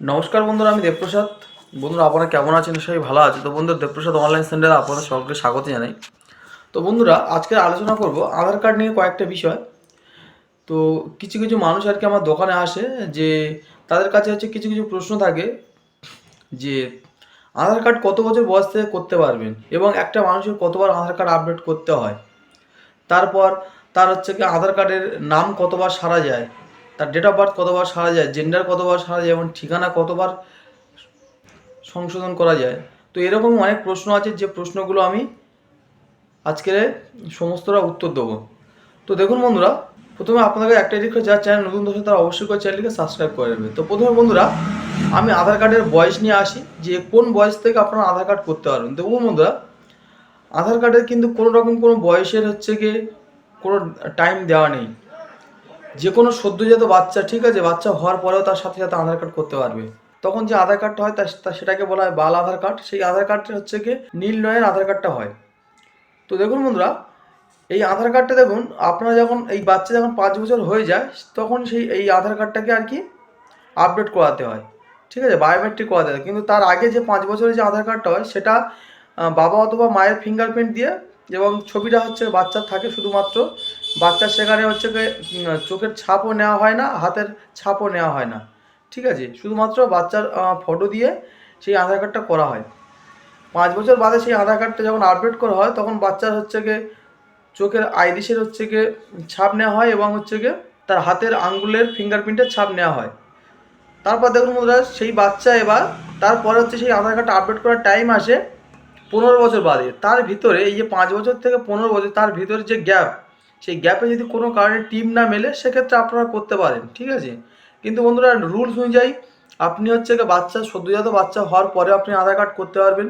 নমস্কার বন্ধুরা, আমি দেবপ্রসাদ। বন্ধুরা, আপনারা কেমন আছেন? সবাই ভালো আছে। তো বন্ধুরা, দেবপ্রসাদ অনলাইন সেন্টারে আপনাদের সকলকে স্বাগত জানাই। তো বন্ধুরা, আজকে আলোচনা করব আধার কার্ড নিয়ে কয়েকটা বিষয়। তো কিছু কিছু মানুষ আর কি আমার দোকানে আসে যে তাদের কাছে হচ্ছে কিছু কিছু প্রশ্ন থাকে যে আধার কার্ড কত বছর বয়স থেকে করতে পারবেন? এবং একটা মানুষের কতবার আধার কার্ড আপডেট করতে হয়? তারপর তার হচ্ছে কি আধার কার্ডের নাম কতবার সারা যায়? তার ডেট অফ বার্থ কতবার সারা যায় জেন্ডার কতবার সারা যায় এবং ঠিকানা কতবার সংশোধন করা যায়। তো এরকম অনেক প্রশ্ন আছে, যে প্রশ্নগুলো আমি আজকের সমস্তরা উত্তর দেবো। তো দেখুন বন্ধুরা, প্রথমে আপনাদের একটা রিকোয়েস্ট যারা চ্যানেল নতুন দর্শক তারা অবশ্যই করে চ্যানেলকে সাবস্ক্রাইব করে নেবে। তো প্রথমে বন্ধুরা, আমি আধার কার্ডের বয়স নিয়ে আসি, যে কোন বয়স থেকে আপনারা আধার কার্ড করতে পারবেন। দেখুন বন্ধুরা, আধার কার্ডের কিন্তু কোনো রকম কোনো বয়সের হচ্ছে গিয়ে কোনো টাইম দেওয়া নেই। যে কোনো সদ্যজাত বাচ্চা, ঠিক আছে, বাচ্চা হওয়ার পরেও তার সাথে সাথে আধার কার্ড করতে পারবে। তখন যে আধার কার্ডটা হয়, তা সেটাকে বলা হয় বাল আধার কার্ড। সেই আধার কার্ডটা হচ্ছে কি নীল নয়ের আধার কার্ডটা হয়। তো দেখুন বন্ধুরা, এই আধার কার্ডটা দেখুন, আপনারা যখন এই বাচ্চা যখন পাঁচ বছর হয়ে যায়, তখন সেই এই আধার কার্ডটাকে আর কি আপডেট করাতে হয়। ঠিক আছে বায়োমেট্রিক করাতে হয়। কিন্তু তার আগে যে পাঁচ বছরের যে আধার কার্ডটা হয়, সেটা বাবা অথবা মায়ের ফিঙ্গারপ্রিন্ট দিয়ে এবং ছবিটা হচ্ছে বাচ্চার থাকে শুধুমাত্র বাচ্চার সেখানে হচ্ছে চোখের ছাপও নেওয়া হয় না, হাতের ছাপও নেওয়া হয় না। ঠিক আছে? শুধুমাত্র বাচ্চার ফটো দিয়ে সেই আধার কার্ডটা করা হয়। পাঁচ বছর বাদে সেই আধার কার্ডটা যখন আপডেট করা হয়, তখন বাচ্চার হচ্ছে গিয়ে চোখের আইরিসের হচ্ছে গিয়ে ছাপ নেওয়া হয় এবং হচ্ছে গিয়ে তার হাতের আঙ্গুলের ফিঙ্গারপ্রিন্টের ছাপ নেওয়া হয়। তারপর দেখুন বন্ধুরা, সেই বাচ্চা এবার, তারপরে হচ্ছে সেই আধার কার্ডটা আপডেট করার টাইম আসে পনেরো বছর বাদে। তার ভিতরে এই যে পাঁচ বছর থেকে পনেরো বছর, তার ভিতরে যে গ্যাপ সেই গ্যাপে যদি কোনো কারণে টিম না মেলে, সেক্ষেত্রে আপনারা করতে পারেন, ঠিক আছে? কিন্তু বন্ধুরা রুলস অনুযায়ী আপনি হচ্ছে গিয়ে বাচ্চা, সদ্যজাত বাচ্চা হওয়ার পরে আপনি আধার কার্ড করতে পারবেন,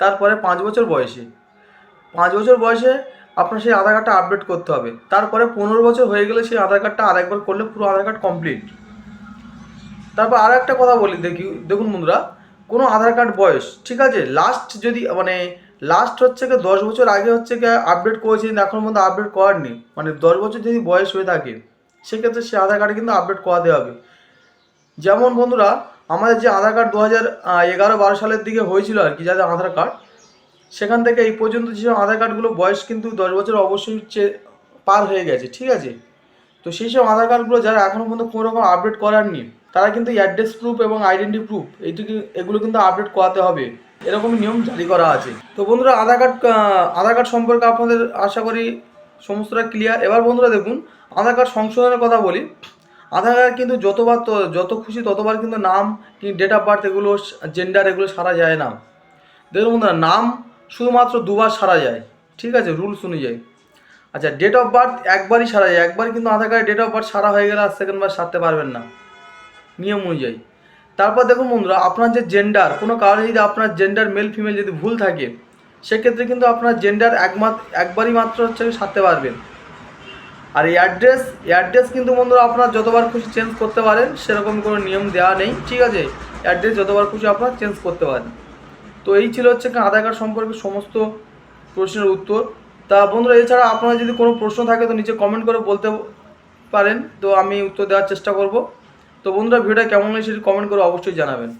তারপরে পাঁচ বছর বয়সে। পাঁচ বছর বয়সে আপনার সেই আধার কার্ডটা আপডেট করতে হবে। তারপরে পনেরো বছর হয়ে গেলে সেই আধার কার্ডটা আরেকবার করলে পুরো আধার কার্ড কমপ্লিট তারপর আর একটা কথা বলি, দেখি, দেখুন বন্ধুরা, কোনো আধার কার্ড বয়স, ঠিক আছে? লাস্ট যদি মানে লাস্ট হচ্ছে কি দশ বছর আগে হচ্ছে কি আপডেট করেছে কিন্তু এখন পর্যন্ত আপডেট করারনি মানে দশ বছর যদি বয়স হয়ে থাকে, সেক্ষেত্রে সে আধার কার্ডে কিন্তু আপডেট করাতে হবে। যেমন বন্ধুরা, আমাদের যে আধার কার্ড দু হাজার এগারো বারো সালের দিকে হয়েছিল আর কি, যাদের আধার কার্ড সেখান থেকে এই পর্যন্ত যেসব আধার কার্ডগুলো বয়স কিন্তু দশ বছর অবশ্যই পার হয়ে গেছে, ঠিক আছে? তো সেই সব আধার কার্ডগুলো যারা এখনও পর্যন্ত কোনো রকম আপডেট করারনি তারা কিন্তু অ্যাড্রেস প্রুফ এবং আইডেন্টি প্রুফ এইটুকু এগুলো কিন্তু আপডেট করাতে হবে। এরকম নিয়ম জারি করা আছে। তো বন্ধুরা আধার কার্ড আধার কার্ড সম্পর্কে আপনাদের আশা করি সমস্তটা ক্লিয়ার এবার বন্ধুরা দেখুন আধার কার্ড সংশোধনের কথা বলি। আধার কার্ড কিন্তু যতবার যত খুশি ততবার কিন্তু নাম কি ডেট অফ বার্থ এগুলো জেন্ডার এগুলো সারা যায় না। দেখুন বন্ধুরা, নাম শুধুমাত্র দুবার সারা যায়। ঠিক আছে রুলস অনুযায়ী। আচ্ছা ডেট অফ বার্থ একবারই সারা যায়। একবার কিন্তু আধার কার্ডে ডেট অফ বার্থ সারা হয়ে গেলে আর সেকেন্ড বার সারতে পারবেন না। নিয়ম অনুযায়ী। তারপর দেখুন বন্ধুরা, আপনার যে জেন্ডার কোনো কারণে যদি আপনার জেন্ডার মেল ফিমেল যদি ভুল থাকে, সেক্ষেত্রে কিন্তু আপনার জেন্ডার একমাত্র একবারই মাত্র হচ্ছে সারতে পারবেন। আর এই অ্যাড্রেস অ্যাড্রেস কিন্তু বন্ধুরা আপনার যতবার খুশি চেঞ্জ করতে পারেন, সেরকম কোনো নিয়ম দেওয়া নেই, ঠিক আছে? অ্যাড্রেস যতবার খুশি আপনার চেঞ্জ করতে পারেন। তো এই ছিল হচ্ছে আধার কার্ড সম্পর্কে সমস্ত প্রশ্নের উত্তর। তা বন্ধুরা, এছাড়া আপনারা যদি কোনো প্রশ্ন থাকে, তো নিচে কমেন্ট করে বলতে পারেন, তো আমি উত্তর দেওয়ার চেষ্টা করব। তো বন্ধুরা ভিডিওটা কেমন হয়েছে কমেন্ট করে অবশ্যই জানাবেন।